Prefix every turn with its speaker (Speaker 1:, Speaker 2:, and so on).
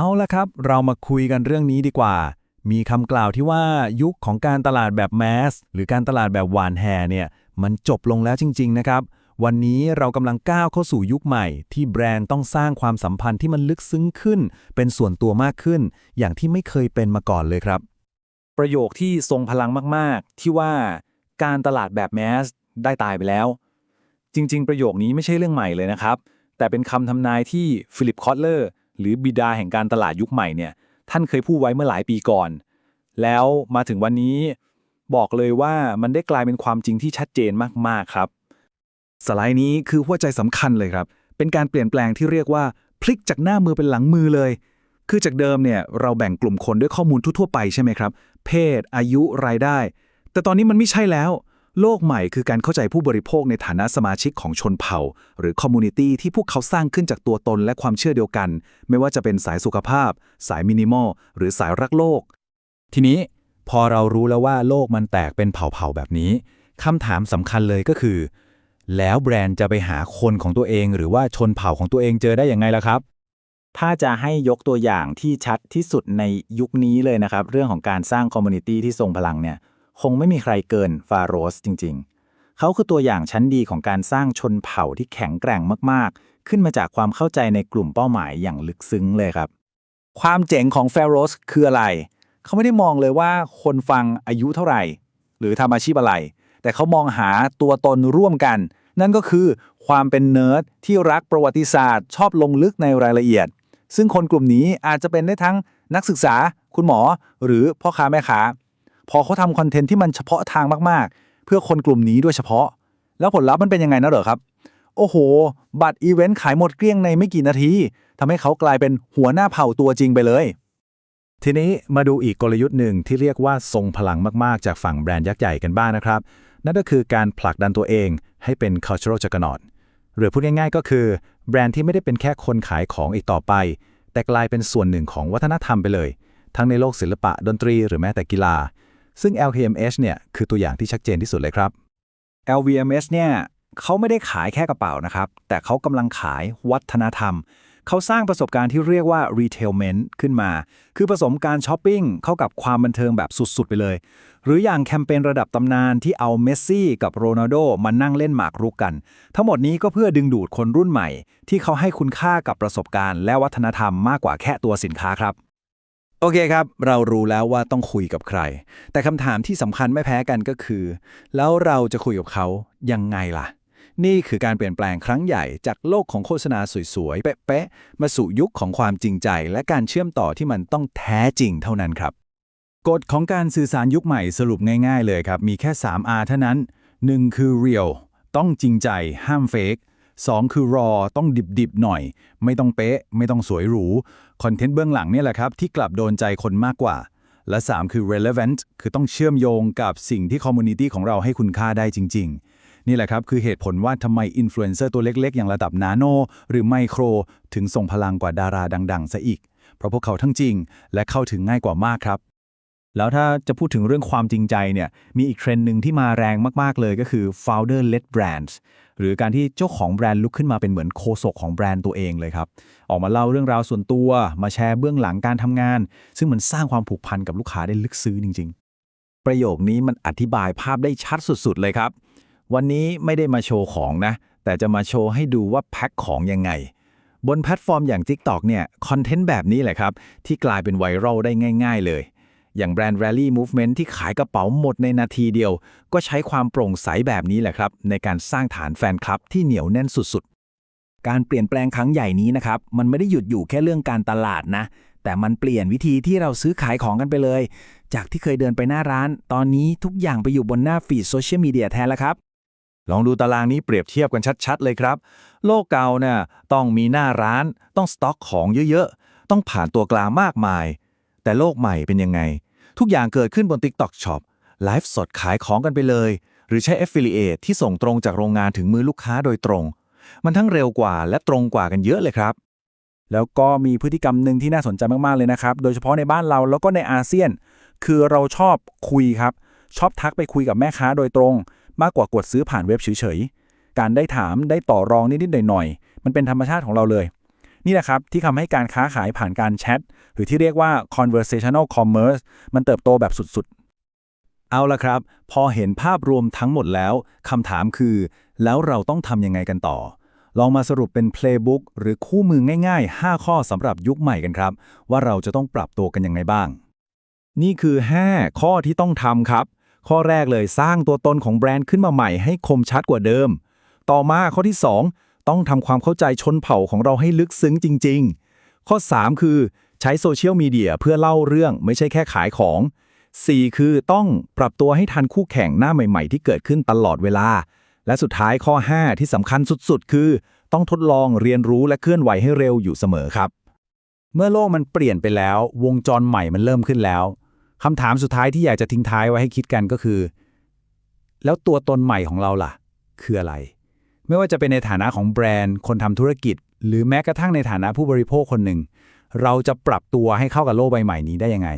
Speaker 1: เอาละครับ เรามาคุยกันเรื่องนี้ดีกว่า มีคำกล่าวที่ว่ายุคของการตลาดแบบแมสหรือการตลาดแบบหวานแฮเนี่ยมันจบลงแล้วจริง ๆ นะครับ วันนี้เรากำลังก้าวเข้าสู่ยุคใหม่ ที่แบรนด์ต้องสร้างความสัมพันธ์ที่มันลึกซึ้งขึ้น เป็นส่วนตัวมากขึ้น อย่างที่ไม่เคยเป็นมาก่อนเลยครับ
Speaker 2: ประโยคที่ทรงพลังมากๆ ที่ว่าการตลาดแบบแมสได้ตายไปแล้ว จริง ๆ ประโยคนี้ไม่ใช่เรื่องใหม่เลยนะครับ แต่เป็นคำทำนายที่ฟิลิปคอตเลอร์ หรือบิดาแห่งการตลาดยุคใหม่เนี่ย ท่านเคยพูดไว้เมื่อหลายปีก่อน แล้วมาถึงวันนี้บอกเลยว่ามันได้กลายเป็นความจริงที่ชัดเจนมาก ๆ ครับ
Speaker 3: สไลด์นี้คือหัวใจสำคัญเลยครับ เป็นการเปลี่ยนแปลงที่เรียกว่า พลิกจากหน้ามือเป็นหลังมือเลย คือจากเดิมเนี่ยเราแบ่งกลุ่มคนด้วยข้อมูลทั่วๆไปใช่ไหมครับ เพศ อายุรายได้ แต่ตอนนี้มันไม่ใช่แล้ว โลกใหม่คือการเข้าใจผู้บริโภคในฐานะสมาชิกของชนเผ่า หรือคอมมูนิตี้ที่พวกเขาสร้างขึ้นจากตัวตนและความเชื่อเดียวกัน ไม่ว่าจะเป็นสายสุขภาพ สายมินิมอล หรือสายรักโลก
Speaker 1: ทีนี้พอเรารู้แล้วว่าโลกมันแตกเป็นเผ่าๆแบบนี้คำถามสำคัญเลยก็คือ แล้วแบรนด์จะไปหาคนของตัวเอง หรือว่าชนเผ่าของตัวเองเจอได้อยังไงล่ะครับ
Speaker 2: ถ้าจะให้ยกตัวอย่างที่ชัดที่สุดในยุคนี้เลยนะครับ เรื่องของการสร้างคอมมูนิตี้ที่ทรงพลังเนี่ย คงไม่มีใครเกินฟาโรสจริง ๆ เขาคือตัวอย่างชั้นดีของการสร้างชนเผ่าที่แข็งแกร่งมากๆ ขึ้นมาจากความเข้าใจในกลุ่มเป้าหมายอย่างลึกซึ้งเลยครับ ความเจ๋งของฟาโรสคืออะไร เขาไม่ได้มองเลยว่าคนฟังอายุเท่าไหร่ หรือทำอาชีพอะไร แต่เขามองหาตัวตนร่วมกัน นั่นก็คือความเป็นเนิร์ดที่รักประวัติศาสตร์ ชอบลงลึกในรายละเอียด ซึ่งคนกลุ่มนี้อาจจะเป็นได้ทั้งนักศึกษา คุณหมอ หรือพ่อค้าแม่ค้า พอเขาทำคอนเทนต์ที่มันเฉพาะทางมากๆ เพื่อคนกลุ่มนี้โดยเฉพาะ แล้วผลลัพธ์มันเป็นยังไงนะเหรอครับ โอ้โห บัตรอีเวนต์ขายหมดเกลี้ยงในไม่กี่นาทีทำให้เขากลายเป็นหัวหน้าเผ่าตัวจริงไปเลย
Speaker 1: ทีนี้มาดูอีกกลยุทธ์หนึ่งที่เรียกว่าทรงพลังมากๆ จากฝั่งแบรนด์ยักษ์ใหญ่กันบ้างนะครับ นั่นก็คือการผลักดันตัวเองให้เป็น cultural juggernaut หรือพูดง่ายๆ ก็คือ แบรนด์ที่ไม่ได้เป็นแค่คนขายของอีกต่อไป แต่กลายเป็นส่วนหนึ่งของวัฒนธรรมไปเลย ทั้งในโลกศิลปะดนตรีหรือแม้แต่กีฬา ซึ่ง LKMH เนี่ยคือตัวอย่างที่ชัดเจนที่สุดเลยครับ
Speaker 2: LVMH เนี่ยเขาไม่ได้ขายแค่กระเป๋านะครับ แต่เขากำลังขายวัฒนธรรม เขาสร้างประสบการณ์ที่เรียกว่า retailment ขึ้นมา คือผสมการช้อปปิ้งเข้ากับความบันเทิงแบบสุดๆ ไปเลย หรืออย่างแคมเปญระดับตำนานที่เอาเมสซี่กับโรนัลโดมานั่งเล่นหมากรุกกัน ทั้งหมดนี้ก็เพื่อดึงดูดคนรุ่นใหม่ ที่เขาให้คุณค่ากับประสบการณ์ และวัฒนธรรมมากกว่าแค่ตัวสินค้าครับ
Speaker 1: โอเคครับ เรารู้แล้วว่าต้องคุยกับใคร แต่คำถามที่สำคัญไม่แพ้กันก็คือ แล้วเราจะคุยกับเขายังไงล่ะ นี่คือการเปลี่ยนแปลงครั้งใหญ่จากโลกของโฆษณาสวยๆ เป๊ะๆ มาสู่ยุคของความจริงใจ และการเชื่อมต่อที่มันต้องแท้จริงเท่านั้นครับ กฎของการสื่อสารยุคใหม่สรุปง่ายๆเลยครับ มีแค่ 3R เท่านั้น 1 คือ real ต้องจริงใจห้ามเฟก 2 คือ raw ต้องดิบๆหน่อย ไม่ต้องเป๊ะ ไม่ต้องสวยหรู คอนเทนต์เบื้องหลังนี่แหละครับ ที่กลับโดนใจคนมากกว่า และ 3 คือ relevant คือต้องเชื่อมโยงกับสิ่งที่คอมมูนิตี้ของเราให้คุณค่าได้จริง ๆ นี่แหละครับ คือเหตุผลว่าทำไมอินฟลูเอนเซอร์ตัวเล็ก ๆ อย่างระดับนาโนหรือไมโคร ถึงส่งพลังกว่าดาราดัง ๆซะอีก เพราะพวกเขาทั้งจริง และเข้าถึงง่ายกว่ามากครับ
Speaker 2: แล้วถ้าจะพูดถึงเรื่องความจริงใจเนี่ยมีอีกเทรนด์หนึ่งที่มาแรงมาก ๆ เลยก็คือ founder led brands หรือการที่เจ้าของแบรนด์ลุกขึ้นมาเป็นเหมือนโคศกของแบรนด์ตัวเองเลยครับ ออกมาเล่าเรื่องราวส่วนตัว มาแชร์เบื้องหลังการทำงาน ซึ่งมันสร้างความผูกพันกับลูกค้าได้ลึกซึ้งจริง ๆ ประโยคนี้มันอธิบายภาพได้ชัดสุดๆเลยครับ วันนี้ไม่ได้มาโชว์ของนะ แต่จะมาโชว์ให้ดูว่าแพ็คของยังไง บนแพลตฟอร์มอย่าง TikTok เนี่ยคอนเทนต์แบบนี้แหละครับที่กลายเป็นไวรัลได้ง่าย ๆ เลย อย่างแบรนด์ Rally Movement ที่ขายกระเป๋าหมดในนาทีเดียว ก็ใช้ความโปร่งใสแบบนี้แหละครับ ในการสร้างฐานแฟนคลับที่เหนียวแน่นสุดๆ การเปลี่ยนแปลงครั้งใหญ่นี้นะครับ มันไม่ได้หยุดอยู่แค่เรื่องการตลาดนะ แต่มันเปลี่ยนวิธีที่เราซื้อขายของกันไปเลย จากที่เคยเดินไปหน้าร้าน ตอนนี้ทุกอย่างไปอยู่บนหน้าฟีดโซเชียลมีเดียแทนแล้วครับ
Speaker 1: ลองดูตารางนี้เปรียบเทียบกันชัดๆ เลยครับ โลกเก่าน่ะต้องมีหน้าร้าน ต้องสต็อกของเยอะๆ ต้องผ่านตัวกลางมากมาย แต่โลกใหม่เป็นยังไง ทุกอย่างเกิดขึ้นบน TikTok Shop ไลฟ์สดขายของกันไปเลย หรือใช้ Affiliate ที่ส่งตรงจากโรงงานถึงมือลูกค้าโดยตรง มันทั้งเร็วกว่าและตรงกว่ากันเยอะเลยครับ
Speaker 2: แล้วก็มีพฤติกรรมหนึ่งที่น่าสนใจมาก ๆ เลยนะครับ โดยเฉพาะในบ้านเราแล้วก็ในอาเซียน คือเราชอบคุยครับ ชอบทักไปคุยกับแม่ค้าโดยตรง มากกว่ากดซื้อผ่านเว็บเฉยๆ การได้ถามได้ต่อรองนิดๆหน่อยๆ มันเป็นธรรมชาติของเราเลย
Speaker 1: นี่แหละครับที่ทำให้การค้าขายผ่านการแชทหรือที่เรียกว่า conversational commerce มันเติบโตแบบสุดๆ
Speaker 2: เอาละครับ พอเห็นภาพรวมทั้งหมดแล้วคำถามคือ แล้วเราต้องทำยังไงกันต่อ ลองมาสรุปเป็น playbook หรือคู่มือง่าย ๆ 5 ข้อสำหรับยุคใหม่กันครับ ว่าเราจะต้องปรับตัวกันยังไงบ้าง นี่คือ 5 ข้อที่ต้องทำครับ ข้อแรกเลยสร้างตัวตนของแบรนด์ขึ้นมาใหม่ให้คมชัดกว่าเดิม ต่อมาข้อที่ 2 ต้องทำความเข้าใจชนเผ่าของเราให้ลึกซึ้งจริง ๆ ข้อ 3 คือใช้โซเชียลมีเดียเพื่อเล่าเรื่องไม่ใช่แค่ขายของ 4 คือต้องปรับตัวให้ทันคู่แข่งหน้าใหม่ๆ ที่เกิดขึ้นตลอดเวลา และสุดท้ายข้อ 5 ที่สำคัญสุดๆ คือ ต้องทดลองเรียนรู้และเคลื่อนไหวให้เร็วอยู่เสมอครับ เมื่อโลกมันเปลี่ยนไปแล้ว วงจรใหม่มันเริ่มขึ้นแล้วคำถามสุดท้ายที่อยากจะทิ้งท้ายไว้ให้คิดกันก็คือ แล้วตัวตนใหม่ของเราล่ะ คืออะไร ไม่ว่าจะเป็นในฐานะของแบรนด์ คนทำธุรกิจ หรือแม้กระทั่งในฐานะผู้บริโภคคนหนึ่ง เราจะปรับตัวให้เข้ากับโลกใบใหม่นี้ได้ยังไง